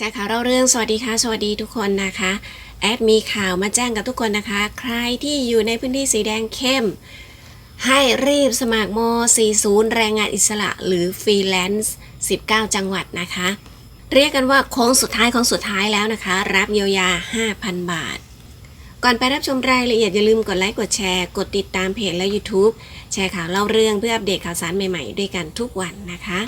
ชร์ข่าวเล่าเรื่องสวัสดีค่ะ สวัสดีทุกคนนะคะ แอดมีข่าวมาแจ้งกับทุกคนนะคะ ใครที่อยู่ในพื้นที่สีแดงเข้ม ให้รีบสมัครม40 แรงงานอิสระหรือฟรีแลนซ์ 19 จังหวัดนะคะ เรียกกันว่าโค้งสุดท้ายของสุดท้ายแล้วนะคะ รับเยียวยา 5,000 บาท ก่อนไปรับชมรายละเอียดอย่าลืมกดไลค์กดแชร์ กดติดตามเพจและ YouTube แชร์ข่าวเล่าเรื่องเพื่ออัปเดตข่าวสารใหม่ๆ ด้วยกันทุกวันนะคะ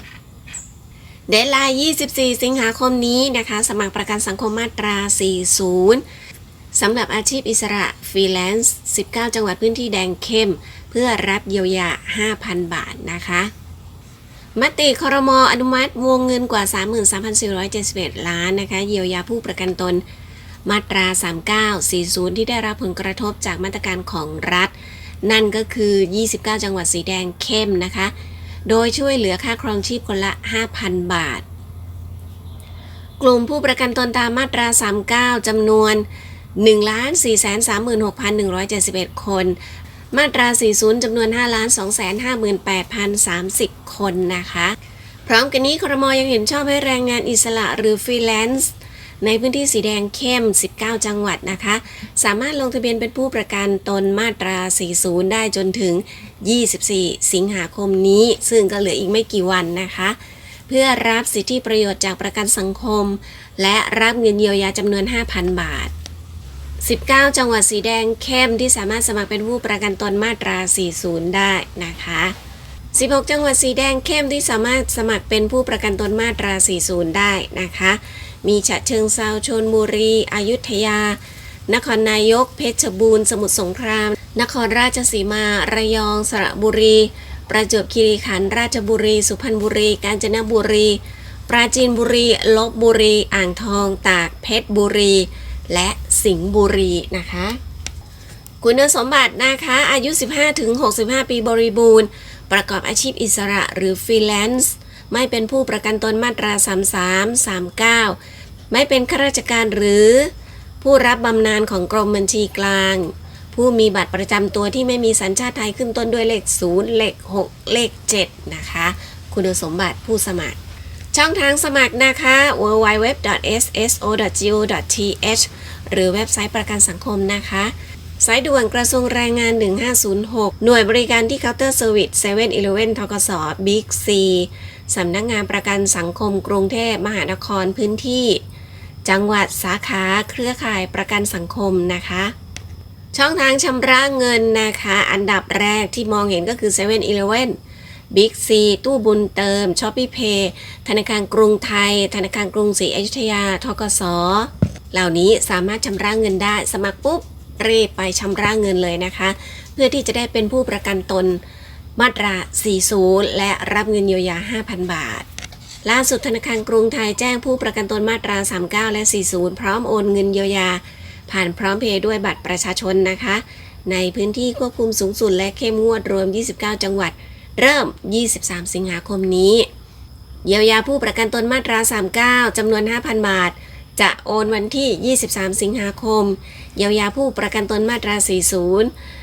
เดทไลน์ 24 สิงหาคมนี้นะคะ สมัครประกันสังคมมาตรา 40 สำหรับอาชีพอิสระฟรีแลนซ์ 19 จังหวัดพื้นที่แดงเข้ม เพื่อรับเยียวยา 5,000 บาทนะคะมติครมอนุมัติวงเงินกว่า 33,471 ล้านนะคะ เยียวยาผู้ประกันตนมาตรา 3940 ที่ได้รับผลกระทบจากมาตรการของรัฐ นั่นก็คือ 29 จังหวัดสีแดงเข้มนะคะ โดยช่วยเหลือค่าครองชีพคนละ 5,000 บาท กลุ่มผู้ประกันตนตามมาตรา 39จำนวน1,436,171 คน มาตรา 40จำนวน 5,258,030 คนนะคะ พร้อมกันนี้ครมยังเห็นชอบให้แรงงานอิสระหรือฟรีแลนซ์ ในพื้นที่สีแดงเข้ม 19 จังหวัดนะคะ สามารถลงทะเบียนเป็นผู้ประกันตนมาตรา 40 ได้จนถึง 24 สิงหาคมนี้ ซึ่งก็เหลืออีกไม่กี่วันนะคะ เพื่อรับสิทธิประโยชน์จากประกันสังคม และรับเงินเยียวยาจำนวน 5,000 บาท 19 จังหวัดสีแดงเข้มที่สามารถสมัครเป็นผู้ประกันตนมาตรา 40 ได้นะคะ16 จังหวัดสีแดงเข้มที่สามารถสมัครเป็นผู้ประกันตนมาตรา 40 ได้นะคะ มีฉะเชิงเซาชนบุรี อยุธยา นครนายก เพชรบูรณ์ สมุทรสงคราม นครราชสีมา ระยอง สระบุรี ประจวบคีรีขันธ์ ราชบุรี สุพรรณบุรี กาญจนบุรี ปราจีนบุรี ลบบุรี อ่างทอง ตาก เพชรบุรี และสิงห์บุรีนะคะ คุณสมบัตินะคะ อายุ 15-65 ปีบริบูรณ์ ประกอบอาชีพอิสระหรือฟรีแลนซ์ ไม่เป็นผู้ประกันตนมาตรา 33 39 ไม่เป็นข้าราชการหรือ ผู้รับบำนาญของกรมบัญชีกลาง ผู้มีบัตรประจำตัวที่ไม่มีสัญชาติไทยขึ้นต้นด้วยเลข 0 เลข 6 เลข 7 นะคะ คุณสมบัติผู้สมัคร ช่องทางสมัครนะคะ www.sso.go.th หรือเว็บไซต์ประกันสังคมนะคะสายด่วนกระทรวงแรงงาน 1506 หน่วยบริการที่เคาน์เตอร์เซอร์วิส7 e เ e ่ e อทกสบิ๊กซี สำนักงานประกันสังคมกรุงเทพมหานครพื้นที่ จังหวัดสาขาเครือข่ายประกันสังคมนะคะ ช่องทางชำระเงินนะคะ อันดับแรกที่มองเห็นก็คือ7 e เ e ่ e อบิ๊กซีตู้บุญเติมช้อปปี้เพย์ธนาคารกรุงไทย ธนาคารกรุงศรีอยุธยาทกสเหล่านี้สามารถชำระเงินได้สมัครปุ๊บรีบไปชำระเงินเลยนะคะ เพื่อที่จะได้เป็นผู้ประกันตน มาตรา 40 และรับเงินเยียวยา 5,000 บาท ล่าสุดธนาคารกรุงไทยแจ้งผู้ประกันตนมาตรา 39 และ 40 พร้อมโอนเงินเยียวยา ผ่านพร้อมเพย์ด้วยบัตรประชาชนนะคะ ในพื้นที่ควบคุมสูงสุดและเข้มงวดรวม 29 จังหวัด เริ่ม 23 สิงหาคมนี้ เยียวยาผู้ประกันตนมาตรา 39 จำนวน 5,000 บาท จะโอนวันที่ 23 สิงหาคม เยียวยาผู้ประกันตนมาตรา 40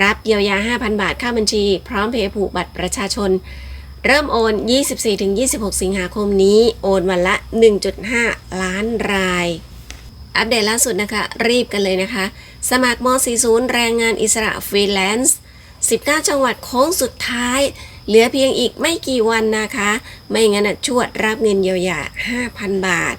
รับเยียวยา 5,000 บาทเข้าบัญชี พร้อมเพย์ผูกบัตรประชาชน เริ่มโอน 24-26 สิงหาคมนี้ โอนวันละ 1.5 ล้านราย อัปเดตล่าสุดนะคะ รีบกันเลยนะคะ สมัครม 40 แรงงานอิสระฟรีแลนซ์ 19 จังหวัดโค้งสุดท้าย เหลือเพียงอีกไม่กี่วันนะคะ ไม่งั้นชวดรับเงินเยียวยา 5,000 บาท